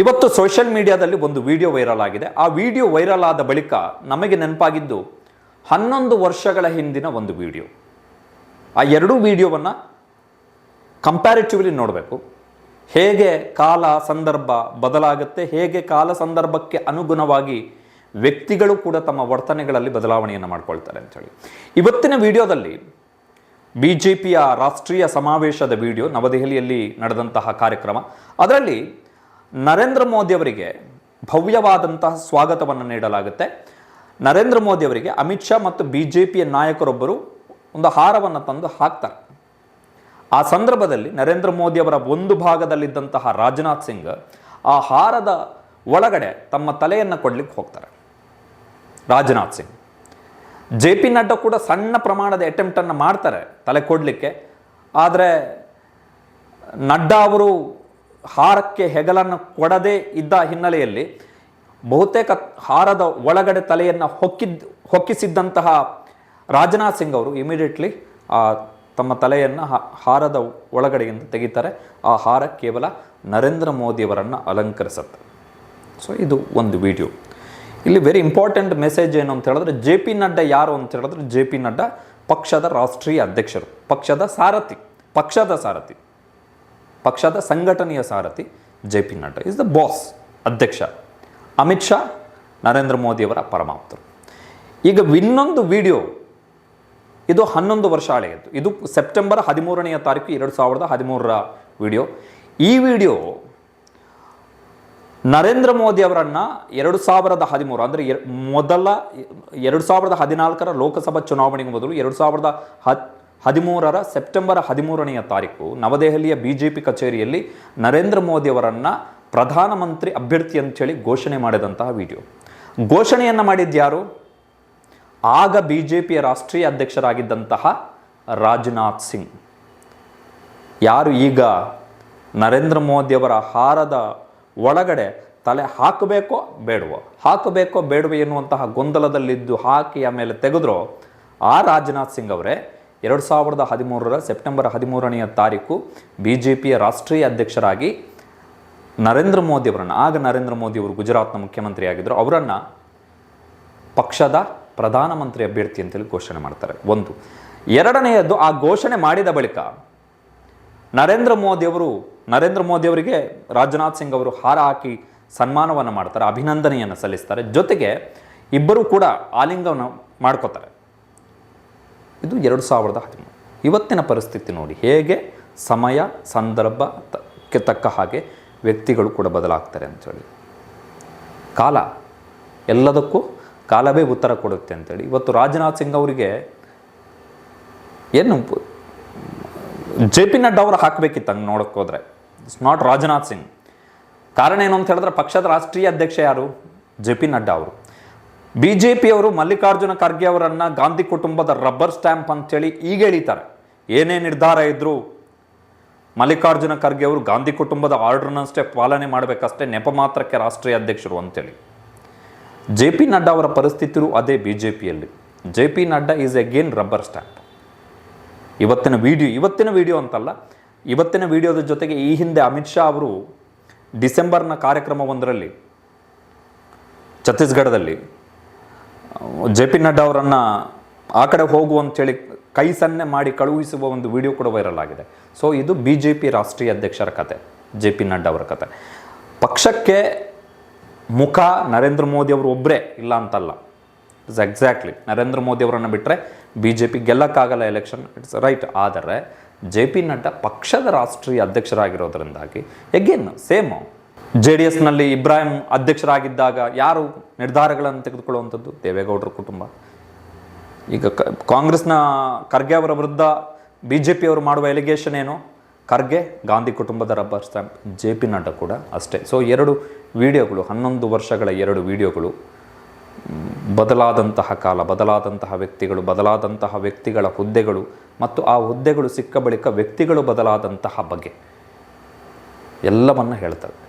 ಇವತ್ತು ಸೋಷಿಯಲ್ ಮೀಡಿಯಾದಲ್ಲಿ ಒಂದು ವಿಡಿಯೋ ವೈರಲ್ ಆಗಿದೆ. ಆ ವಿಡಿಯೋ ವೈರಲ್ ಆದ ಬಳಿಕ ನಮಗೆ ನೆನಪಾಗಿದ್ದು ಹನ್ನೊಂದು ವರ್ಷಗಳ ಹಿಂದಿನ ಒಂದು ವಿಡಿಯೋ. ಆ ಎರಡೂ ವಿಡಿಯೋವನ್ನು ಕಂಪ್ಯಾರಿಟಿವ್ಲಿ ನೋಡಬೇಕು. ಹೇಗೆ ಕಾಲ ಸಂದರ್ಭ ಬದಲಾಗುತ್ತೆ, ಹೇಗೆ ಕಾಲ ಸಂದರ್ಭಕ್ಕೆ ಅನುಗುಣವಾಗಿ ವ್ಯಕ್ತಿಗಳು ಕೂಡ ತಮ್ಮ ವರ್ತನೆಗಳಲ್ಲಿ ಬದಲಾವಣೆಯನ್ನು ಮಾಡ್ಕೊಳ್ತಾರೆ ಅಂಥೇಳಿ ಇವತ್ತಿನ ವಿಡಿಯೋದಲ್ಲಿ ಬಿ ಜೆ ಪಿಯ ರಾಷ್ಟ್ರೀಯ ಸಮಾವೇಶದ ವಿಡಿಯೋ ನವದೆಹಲಿಯಲ್ಲಿ ನಡೆದಂತಹ ಕಾರ್ಯಕ್ರಮ. ಅದರಲ್ಲಿ ನರೇಂದ್ರ ಮೋದಿ ಅವರಿಗೆ ಭವ್ಯವಾದಂತಹ ಸ್ವಾಗತವನ್ನು ನೀಡಲಾಗುತ್ತೆ. ನರೇಂದ್ರ ಮೋದಿ ಅವರಿಗೆ ಅಮಿತ್ ಶಾ ಮತ್ತು ಬಿ ಜೆ ಪಿಯ ನಾಯಕರೊಬ್ಬರು ಒಂದು ಹಾರವನ್ನು ತಂದು ಹಾಕ್ತಾರೆ. ಆ ಸಂದರ್ಭದಲ್ಲಿ ನರೇಂದ್ರ ಮೋದಿಯವರ ಒಂದು ಭಾಗದಲ್ಲಿದ್ದಂತಹ ರಾಜನಾಥ್ ಸಿಂಗ್ ಆ ಹಾರದ ಒಳಗಡೆ ತಮ್ಮ ತಲೆಯನ್ನು ಕೊಡ್ಲಿಕ್ಕೆ ಹೋಗ್ತಾರೆ. ರಾಜನಾಥ್ ಸಿಂಗ್. ಜೆ ಪಿ ನಡ್ಡಾ ಕೂಡ ಸಣ್ಣ ಪ್ರಮಾಣದ ಅಟೆಂಪ್ಟನ್ನು ಮಾಡ್ತಾರೆ ತಲೆ ಕೊಡಲಿಕ್ಕೆ. ಆದರೆ ನಡ್ಡಾ ಅವರು ಹಾರಕ್ಕೆ ಹೆಗಲನ್ನು ಕೊಡದೇ ಇದ್ದ ಹಿನ್ನೆಲೆಯಲ್ಲಿ ಬಹುತೇಕ ಹಾರದ ಒಳಗಡೆ ತಲೆಯನ್ನು ಹೊಕ್ಕಿದ್, ಹೊಕ್ಕಿಸಿದ್ದಂತಹ ರಾಜನಾಥ್ ಸಿಂಗ್ ಅವರು ಇಮಿಡಿಯೇಟ್ಲಿ ತಮ್ಮ ತಲೆಯನ್ನು ಹಾರದ ಒಳಗಡೆಯಿಂದ ತೆಗಿತಾರೆ. ಆ ಹಾರ ಕೇವಲ ನರೇಂದ್ರ ಮೋದಿಯವರನ್ನು ಅಲಂಕರಿಸುತ್ತೆ. ಸೊ ಇದು ಒಂದು ವಿಡಿಯೋ. ಇಲ್ಲಿ ವೆರಿ ಇಂಪಾರ್ಟೆಂಟ್ ಮೆಸೇಜ್ ಏನು ಅಂತ ಹೇಳಿದ್ರೆ, ಜೆ ಪಿ ನಡ್ಡಾ ಯಾರು ಅಂತ ಹೇಳಿದ್ರೆ, ಜೆ ಪಿ ನಡ್ಡಾ ಪಕ್ಷದ ರಾಷ್ಟ್ರೀಯ ಅಧ್ಯಕ್ಷರು, ಪಕ್ಷದ ಸಾರಥಿ ಪಕ್ಷದ ಸಾರಥಿ. ಪಕ್ಷದ ಸಂಘಟನೆಯ ಸಾರಥಿ J P Nadda. Is the boss ಅಧ್ಯಕ್ಷ. ಅಮಿತ್ ಶಾ, ನರೇಂದ್ರ ಮೋದಿಯವರ ಪರಮಾಪ್ತರು ಈಗ ಇನ್ನೊಂದು ವಿಡಿಯೋ, ಇದು ಹನ್ನೊಂದು ವರ್ಷ ಹಳೆಯದು ಇದು ಸೆಪ್ಟೆಂಬರ್ ಹದಿಮೂರನೆಯ ತಾರೀಕು ಎರಡು ಸಾವಿರದ ಹದಿಮೂರರ ವಿಡಿಯೋ. ಈ ವಿಡಿಯೋ ನರೇಂದ್ರ ಮೋದಿ ಅವರನ್ನು ಎರಡು ಸಾವಿರದ ಹದಿಮೂರು, ಅಂದರೆ ಮೊದಲ ಎರಡು ಸಾವಿರದ ಹದಿನಾಲ್ಕರ ಲೋಕಸಭಾ ಚುನಾವಣೆಗೆ ಮೊದಲು ಎರಡು ಸಾವಿರದ ಹತ್ ಹದಿಮೂರರ ಸೆಪ್ಟೆಂಬರ್ ಹದಿಮೂರನೆಯ ತಾರೀಕು ನವದೆಹಲಿಯ ಬಿ ಜೆ ಪಿ ಕಚೇರಿಯಲ್ಲಿ ನರೇಂದ್ರ ಮೋದಿ ಅವರನ್ನು ಪ್ರಧಾನಮಂತ್ರಿ ಅಭ್ಯರ್ಥಿ ಅಂತೇಳಿ ಘೋಷಣೆ ಮಾಡಿದಂತಹ ವಿಡಿಯೋ. ಘೋಷಣೆಯನ್ನು ಮಾಡಿದ್ಯಾರು ಆಗ ಬಿ ಜೆ ರಾಷ್ಟ್ರೀಯ ಅಧ್ಯಕ್ಷರಾಗಿದ್ದಂತಹ ರಾಜನಾಥ್ ಸಿಂಗ್. ಯಾರು ಈಗ ನರೇಂದ್ರ ಮೋದಿಯವರ ಹಾರದ ಒಳಗಡೆ ತಲೆ ಹಾಕಬೇಕೋ ಬೇಡವೋ? ಹಾಕಬೇಕೋ ಬೇಡವೋ ಎನ್ನುವಂತಹ ಗೊಂದಲದಲ್ಲಿದ್ದು ಹಾಕಿ ಆಮೇಲೆ ತೆಗೆದ್ರೋ ಆ ರಾಜನಾಥ್ ಸಿಂಗ್ ಅವರೇ ಎರಡು ಸಾವಿರದ ಹದಿಮೂರರ ಸೆಪ್ಟೆಂಬರ್ ಹದಿಮೂರನೆಯ ತಾರೀಕು ಬಿ ಜೆ ಪಿಯ ರಾಷ್ಟ್ರೀಯ ಅಧ್ಯಕ್ಷರಾಗಿ ನರೇಂದ್ರ ಮೋದಿಯವರನ್ನು ಆಗ ನರೇಂದ್ರ ಮೋದಿಯವರು ಗುಜರಾತ್ನ ಮುಖ್ಯಮಂತ್ರಿ ಆಗಿದ್ದರು ಅವರನ್ನು ಪಕ್ಷದ ಪ್ರಧಾನಮಂತ್ರಿ ಅಭ್ಯರ್ಥಿ ಅಂತೇಳಿ ಘೋಷಣೆ ಮಾಡ್ತಾರೆ. ಒಂದು. ಎರಡನೆಯದ್ದು, ಆ ಘೋಷಣೆ ಮಾಡಿದ ಬಳಿಕ ನರೇಂದ್ರ ಮೋದಿಯವರು ನರೇಂದ್ರ ಮೋದಿಯವರಿಗೆ ರಾಜನಾಥ್ ಸಿಂಗ್ ಅವರು ಹಾರ ಹಾಕಿ ಸನ್ಮಾನವನ್ನು ಮಾಡ್ತಾರೆ, ಅಭಿನಂದನೆಯನ್ನು ಸಲ್ಲಿಸ್ತಾರೆ. ಜೊತೆಗೆ ಇಬ್ಬರು ಕೂಡ ಆಲಿಂಗವನ್ನು ಮಾಡ್ಕೋತಾರೆ. ಇದು ಎರಡು ಸಾವಿರದ ಹದಿಮೂರು. ಇವತ್ತಿನ ಪರಿಸ್ಥಿತಿ ನೋಡಿ, ಹೇಗೆ ಸಮಯ ಸಂದರ್ಭಕ್ಕೆ ತಕ್ಕ ಹಾಗೆ ವ್ಯಕ್ತಿಗಳು ಕೂಡ ಬದಲಾಗ್ತಾರೆ ಅಂಥೇಳಿ ಕಾಲ ಎಲ್ಲದಕ್ಕೂ ಕಾಲವೇ ಉತ್ತರ ಕೊಡುತ್ತೆ ಅಂತೇಳಿ ಇವತ್ತು ರಾಜನಾಥ್ ಸಿಂಗ್ ಅವರಿಗೆ ಏನು ಜೆ ಪಿ ನಡ್ಡಾ ಅವರು ಹಾಕಬೇಕಿತ್ತು ಹಂಗೆ ನೋಡಕ್ಕೆ ಹೋದರೆ. It's not Rajnath Singh. ಕಾರಣ ಏನು ಅಂತ ಹೇಳಿದ್ರೆ ಪಕ್ಷದ ರಾಷ್ಟ್ರೀಯ ಅಧ್ಯಕ್ಷ ಯಾರು? ಜೆ ಪಿ ನಡ್ಡಾ ಅವರು. ಬಿ ಜೆ ಪಿಯವರು ಮಲ್ಲಿಕಾರ್ಜುನ ಖರ್ಗೆ ಅವರನ್ನು ಗಾಂಧಿ ಕುಟುಂಬದ ರಬ್ಬರ್ ಸ್ಟ್ಯಾಂಪ್ ಅಂತೇಳಿ ಈಗ ಎಳಿತಾರೆ. ಏನೇ ನಿರ್ಧಾರ ಇದ್ದರೂ ಮಲ್ಲಿಕಾರ್ಜುನ ಖರ್ಗೆ ಅವರು ಗಾಂಧಿ ಕುಟುಂಬದ ಆರ್ಡರ್ನಷ್ಟೇ ಪಾಲನೆ ಮಾಡಬೇಕಷ್ಟೇ ನೆಪ ಮಾತ್ರಕ್ಕೆ ರಾಷ್ಟ್ರೀಯ ಅಧ್ಯಕ್ಷರು ಅಂತೇಳಿ. ಜೆ ಪಿ ನಡ್ಡಾ ಅವರ ಪರಿಸ್ಥಿತಿರು ಅದೇ ಬಿ ಜೆ ಪಿಯಲ್ಲಿ J P Nadda is again rubber stamp. ಇವತ್ತಿನ ವಿಡಿಯೋ ಇವತ್ತಿನ ವಿಡಿಯೋ ಅಂತಲ್ಲ, ಇವತ್ತಿನ ವಿಡಿಯೋದ ಜೊತೆಗೆ ಈ ಹಿಂದೆ ಅಮಿತ್ ಶಾ ಅವರು ಡಿಸೆಂಬರ್ನ ಕಾರ್ಯಕ್ರಮವೊಂದರಲ್ಲಿ ಛತ್ತೀಸ್ಗಢದಲ್ಲಿ ಜೆ ಪಿ ನಡ್ಡಾ ಅವರನ್ನು ಆ ಕಡೆ ಹೋಗು ಅಂತೇಳಿ ಕೈ ಸನ್ನೆ ಮಾಡಿ ಕಳುಹಿಸುವ ಒಂದು ವಿಡಿಯೋ ಕೂಡ ವೈರಲ್ ಆಗಿದೆ. ಸೊ ಇದು ಬಿ ಜೆ ಪಿ ರಾಷ್ಟ್ರೀಯ ಅಧ್ಯಕ್ಷರ ಕತೆ ಜೆ ಪಿ ನಡ್ಡಾ ಅವರ ಕತೆ. ಪಕ್ಷಕ್ಕೆ ಮುಖ ನರೇಂದ್ರ ಮೋದಿ ಅವರು ಒಬ್ಬರೇ ಇಲ್ಲ ಅಂತಲ್ಲ. ಇಟ್ಸ್ ಎಕ್ಸಾಕ್ಟ್ಲಿ ನರೇಂದ್ರ ಮೋದಿ ಅವರನ್ನು ಬಿಟ್ಟರೆ ಬಿ ಜೆ ಪಿ ಗೆಲ್ಲಕ್ಕಾಗಲ್ಲ ಎಲೆಕ್ಷನ್ ಇಟ್ಸ್ ರೈಟ್ ಆದರೆ ಜೆ ಪಿ ನಡ್ಡಾ ಪಕ್ಷದ ರಾಷ್ಟ್ರೀಯ ಅಧ್ಯಕ್ಷರಾಗಿರೋದ್ರಿಂದಾಗಿ ಎಗೇನ್ ಸೇಮು ಜೆ ಡಿ ಎಸ್ನಲ್ಲಿ ಇಬ್ರಾಹಿಂ ಅಧ್ಯಕ್ಷರಾಗಿದ್ದಾಗ ಯಾರು ನಿರ್ಧಾರಗಳನ್ನು ತೆಗೆದುಕೊಳ್ಳುವಂಥದ್ದು? ದೇವೇಗೌಡರ ಕುಟುಂಬ. ಈಗ ಕ- ಕಾಂಗ್ರೆಸ್ನ ಖರ್ಗೆ ಅವರ ವಿರುದ್ಧ ಬಿ ಜೆ ಪಿಯವರು ಮಾಡುವ ಎಲಿಗೇಷನ್ ಏನು? ಖರ್ಗೆ, ಗಾಂಧಿ ಕುಟುಂಬದ rubber stamp J P Nadda ಕೂಡ ಅಷ್ಟೇ. ಸೊ ಎರಡು ವಿಡಿಯೋಗಳು, ಹನ್ನೊಂದು ವರ್ಷಗಳ ಎರಡು ವಿಡಿಯೋಗಳು ಬದಲಾದಂತಹ ಕಾಲ, ಬದಲಾದಂತಹ ವ್ಯಕ್ತಿಗಳು, ಬದಲಾದಂತಹ ವ್ಯಕ್ತಿಗಳ ಹುದ್ದೆಗಳು ಮತ್ತು ಆ ಹುದ್ದೆಗಳು ಸಿಕ್ಕ ಬಳಿಕ ವ್ಯಕ್ತಿಗಳು ಬದಲಾದಂತಹ ಬಗ್ಗೆ ಎಲ್ಲವನ್ನು ಹೇಳ್ತಾರೆ.